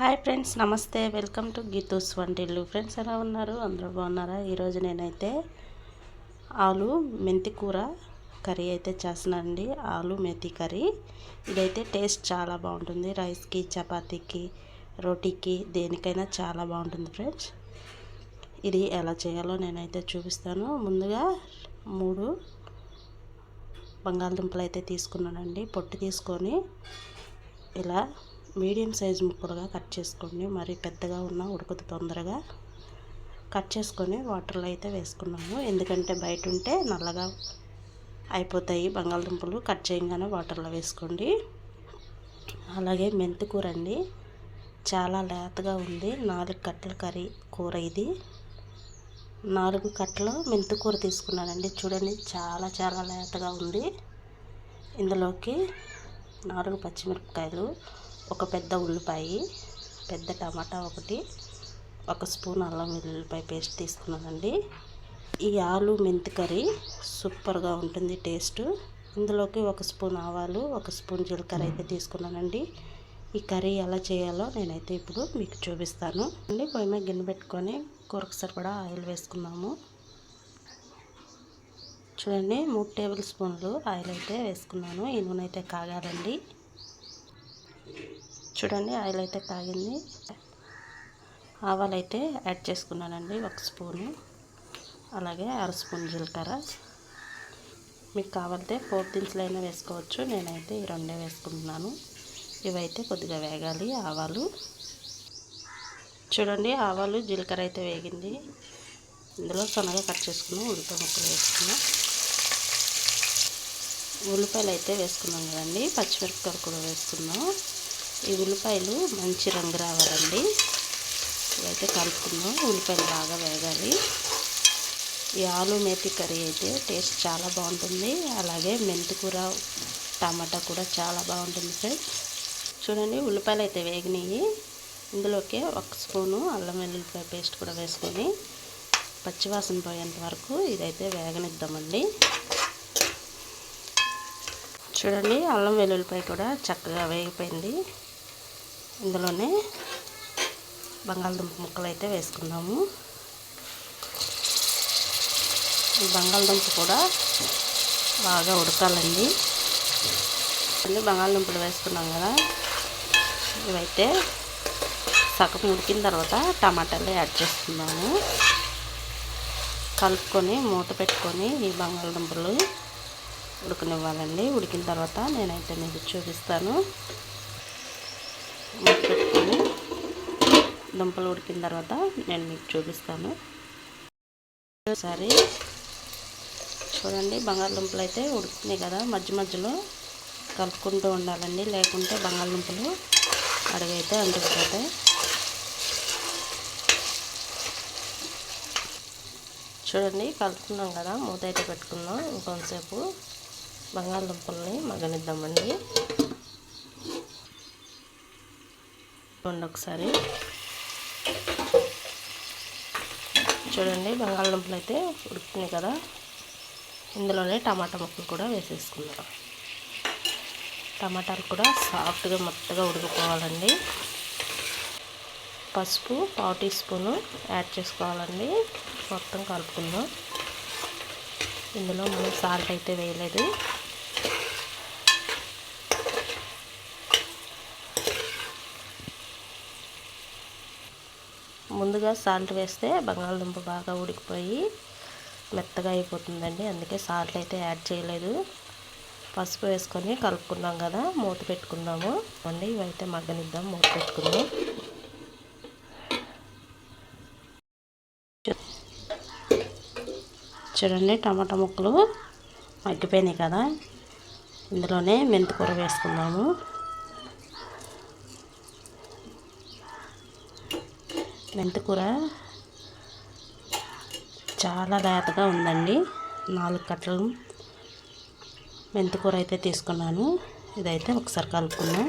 Hi friends నమస్తే. Welcome to Geethu's వంటిల్లు. Friends ఎలా ఉన్నారు? అందరూ బాగున్నారా? ఈరోజు నేనైతే ఆలు మెంతి కూర కర్రీ అయితే చేస్తున్నానండి. ఆలు మెంతి కర్రీ. ఇదైతే టేస్ట్ చాలా బాగుంటుంది. రైస్కి చపాతీకి రోటీకి దేనికైనా చాలా బాగుంటుంది ఫ్రెండ్స్. ఇది ఎలా చేయాలో నేనైతే చూపిస్తాను. ముందుగా మూడు బంగాళదుంపలు అయితే తీసుకున్నానండి. పొట్టు తీసుకొని ఇలా మీడియం సైజు ముక్కలుగా కట్ చేసుకోండి. మరి పెద్దగా ఉన్న ఉడకదు తొందరగా. కట్ చేసుకొని వాటర్లో అయితే వేసుకున్నాము. ఎందుకంటే బయట ఉంటే నల్లగా అయిపోతాయి బంగాళదుంపలు. కట్ చేయగానే వాటర్లో వేసుకోండి. అలాగే మెంతి కూర అండి. చాలా లేతగా ఉంది. నాలుగు కట్టల కర్రీ కూర ఇది. నాలుగు కట్టలు మెంతి కూర తీసుకున్నానండి. చూడండి చాలా చాలా లేతగా ఉంది. ఇందులోకి నాలుగు పచ్చిమిరపకాయలు ఒక పెద్ద ఉల్లిపాయ పెద్ద టమాటా ఒకటి ఒక స్పూన్ అల్లం వెల్లుల్లిపాయ పేస్ట్ తీసుకున్నానండి. ఈ ఆలు మెంతి కర్రీ సూపర్గా ఉంటుంది టేస్ట్. ఇందులోకి ఒక స్పూన్ ఆవాలు ఒక స్పూన్ జీలకర్ర అయితే తీసుకున్నానండి. ఈ కర్రీ ఎలా చేయాలో నేనైతే ఇప్పుడు మీకు చూపిస్తాను. అండి పొయ్యి మీద గిన్నె పెట్టుకొని కూరకు సరిపడా ఆయిల్ వేసుకున్నాము చూడండి మూడు టేబుల్ స్పూన్లు ఆయిల్ అయితే వేసుకున్నాను. ఈ నూనె అయితే కాగాలండి. చూడండి ఆయిల్ అయితే కాగింది. ఆవాలు అయితే యాడ్ చేసుకున్నానండి ఒక స్పూను. అలాగే అర స్పూన్ జీలకర్ర. మీకు కావాలితే పోపు అయినా వేసుకోవచ్చు నేనైతే ఈ రెండే వేసుకుంటున్నాను. ఇవైతే కొద్దిగా వేగాలి ఆవాలు. చూడండి ఆవాలు జీలకర్ర అయితే వేగింది. ఇందులో సన్నగా కట్ చేసుకున్నాం ఉల్లిపాయ ముక్కలు వేసుకున్నాం. ఉల్లిపాయలు అయితే వేసుకున్నాం కదండి పచ్చిమిరపకాయలు కూడా వేసుకున్నాం. ఈ ఉల్లిపాయలు మంచి రంగు రావాలండి. ఇవైతే కలుపుకుందాం. ఉల్లిపాయలు బాగా వేగాలి. ఈ ఆలు మేతి కర్రీ అయితే టేస్ట్ చాలా బాగుంటుంది. అలాగే మెంతికూర టమాటా కూడా చాలా బాగుంటుంది ఫ్రెండ్స్. చూడండి ఉల్లిపాయలు అయితే వేగినాయి. ఇందులోకి ఒక స్పూను అల్లం వెల్లుల్లిపాయ పేస్ట్ కూడా వేసుకొని పచ్చివాసన పోయేంత వరకు ఇదైతే వేగనిద్దామండి. చూడండి అల్లం వెల్లుల్లిపాయ కూడా చక్కగా వేగిపోయింది. ఇందులోనే బంగాళదుంప ముక్కలు అయితే వేసుకుందాము. ఈ బంగాళదుంప కూడా బాగా ఉడకాలండి. అన్ని బంగాళదుంపలు వేసుకున్నాం కదా ఇవైతే సగం ఉడికిన తర్వాత టమాటాలు యాడ్ చేసుకుందాము. కలుపుకొని మూత పెట్టుకొని ఈ బంగాళదుంపలు ఉడకనివ్వాలండి. ఉడికిన తర్వాత నేనైతే మీకు చూపిస్తాను. పెట్టుకొని దుంపలు ఉడికిన తర్వాత నేను మీకు చూపిస్తాను. ఒకసారి చూడండి బంగాళదుంపలు అయితే ఉడుకుతున్నాయి కదా. మధ్య మధ్యలో కలుపుకుంటూ ఉండాలండి. లేకుంటే బంగాళదుంపలు అడుగైతే అంటుకుపోతాయి. చూడండి కలుపుకున్నాం కదా. మూత అయితే పెట్టుకున్నాం. ఇంకొంతసేపు బంగాళదుంపల్ని మగనిద్దామండి ఒకసారి. చూడండి బంగాళదుంపలు అయితే ఉడుకుతున్నాయి కదా. ఇందులోనే టమాటా ముక్కలు కూడా వేసేసుకున్నాం టమాటాలు కూడా సాఫ్ట్గా మొత్తగా ఉడికిపోవాలండి. పసుపు పావు టీ స్పూను యాడ్ చేసుకోవాలండి. మొత్తం కలుపుకుందాం. ఇందులో మనం సాల్ట్ అయితే వేయలేదు. ముందుగా సాల్ట్ వేస్తే బంగాళదుంప బాగా ఉడికిపోయి మెత్తగా అయిపోతుందండి. అందుకే సాల్ట్ అయితే యాడ్ చేయలేదు. పసుపు వేసుకొని కలుపుకున్నాం కదా మూత పెట్టుకుందాము అండి ఇవైతే మగ్గనిద్దాం మూత పెట్టుకుందాం. చూడండి టమాటా ముక్కలు మగ్గిపోయినాయి కదా. ఇందులోనే మెంతికూర వేసుకుందాము. మెంతికూర చాలా లేతగా ఉందండి. నాలుగు కట్టలు మెంతికూర అయితే తీసుకున్నాను. ఇదైతే ఒకసారి కలుపుకున్నాం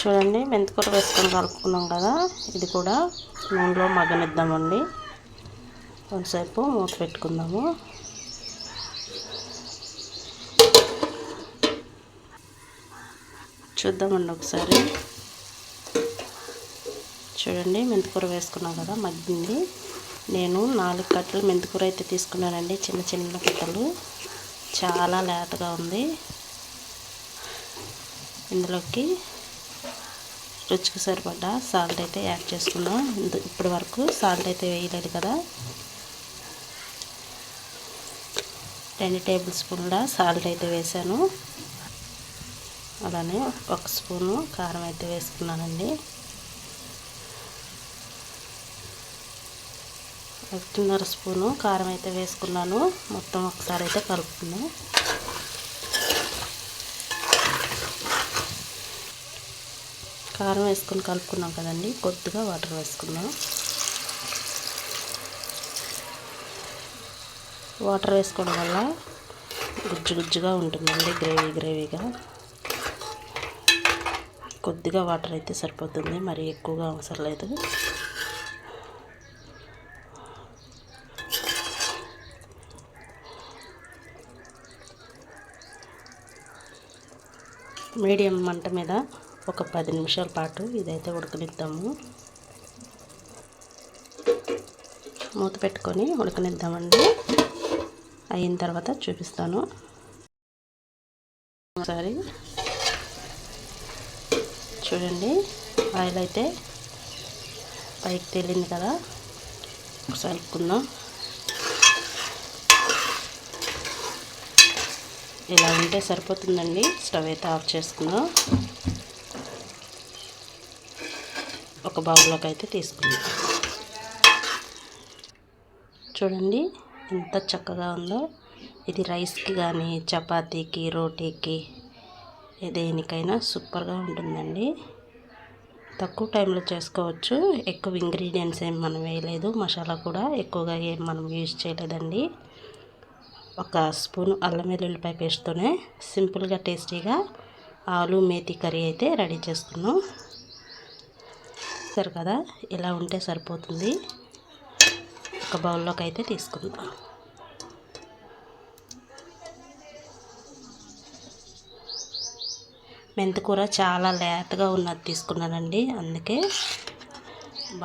చూడండి మెంతికూర వేసుకొని కలుపుకున్నాం కదా. ఇది కూడా నూనెలో మగ్గనిద్దామండి. కొంతసేపు మూత పెట్టుకుందాము. చూద్దామండి ఒకసారి. చూడండి మెంతికూర వేసుకున్నాం కదా మగ్గింది. నేను నాలుగు కట్టలు మెంతికూర అయితే తీసుకున్నానండి చిన్న చిన్న కట్టలు. చాలా లేతగా ఉంది. ఇందులోకి రుచికి సరిపడ్డ సాల్ట్ అయితే యాడ్ చేసుకున్నాం. ఇప్పటి వరకు సాల్ట్ అయితే వేయలేదు కదా. రెండు టేబుల్ స్పూన్ల సాల్ట్ అయితే వేసాను అలానే ఒక స్పూను కారం అయితే వేసుకున్నానండి. ఒకటిన్నర స్పూను కారం అయితే వేసుకున్నాను. మొత్తం ఒకసారి అయితే కలుపుకున్నాను కారం వేసుకొని కలుపుకున్నాం కదండి. కొద్దిగా వాటర్ వేసుకున్నాం వాటర్ వేసుకోవడం వల్ల గుజ్జు గుజ్జుగా ఉంటుందండి. గ్రేవీ గ్రేవీగా. కొద్దిగా వాటర్ అయితే సరిపోతుంది. మరి ఎక్కువగా అవసరం లేదు. మీడియం మంట మీద ఒక పది నిమిషాల పాటు ఇదైతే ఉడకనిద్దాము. మూత పెట్టుకొని ఉడకనిద్దామండి. అయిన తర్వాత చూపిస్తాను. ఒకసారి చూడండి. ఆయిల్ అయితే పైకి తేలింది కదా. ఒకసారి కలుపుకుందాం ఇలా ఉంటే సరిపోతుందండి. స్టవ్ అయితే ఆఫ్ చేసుకుందాం. ఒక బౌల్లోకి అయితే తీసుకుందాం. చూడండి ఎంత చక్కగా ఉందో. ఇది రైస్కి కానీ చపాతీకి రోటీకి దేనికైనా సూపర్గా ఉంటుందండి. తక్కువ టైంలో చేసుకోవచ్చు. ఎక్కువ ఇంగ్రీడియంట్స్ ఏం మనం వేయలేదు. మసాలా కూడా ఎక్కువగా ఏం మనం యూజ్ చేయలేదండి. ఒక స్పూన్ అల్లం వెల్లుల్లిపాయ పేస్ట్తోనే సింపుల్గా టేస్టీగా ఆలు మేతి కర్రీ అయితే రెడీ చేసుకున్నాం. సరే కదా ఇలా ఉంటే సరిపోతుంది. ఒక బౌల్లోకి అయితే తీసుకుందాం. మెంతికూర చాలా లేతగా ఉన్నది తీసుకున్నానండి. అందుకే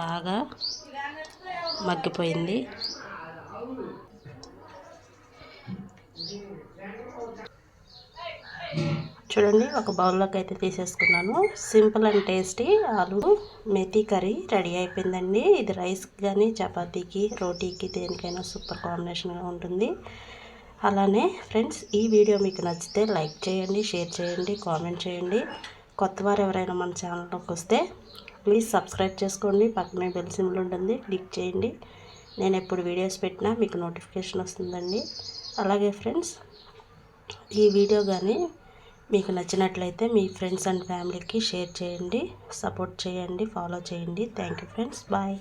బాగా మగ్గిపోయింది. చూడండి ఒక బౌల్లోకి అయితే తీసేసుకున్నాను. సింపుల్ అండ్ టేస్టీ ఆలు మెతి కర్రీ రెడీ అయిపోయిందండి. ఇది రైస్కి కానీ చపాతీకి రోటీకి దేనికైనా సూపర్ కాంబినేషన్గా ఉంటుంది. అలానే ఫ్రెండ్స్ ఈ వీడియో మీకు నచ్చితే లైక్ చేయండి షేర్ చేయండి కామెంట్ చేయండి. కొత్త వారు ఎవరైనా మన ఛానల్లోకి వస్తే ప్లీజ్ సబ్స్క్రైబ్ చేసుకోండి. పక్కనే బెల్ సింబల్ ఉంటుంది క్లిక్ చేయండి. నేను ఎప్పుడు వీడియోస్ పెట్టినా మీకు నోటిఫికేషన్ వస్తుందండి. అలాగే ఫ్రెండ్స్ ఈ వీడియో కానీ మీకు నచ్చినట్లయితే మీ ఫ్రెండ్స్ అండ్ ఫ్యామిలీకి షేర్ చేయండి సపోర్ట్ చేయండి ఫాలో చేయండి. Thank you friends bye.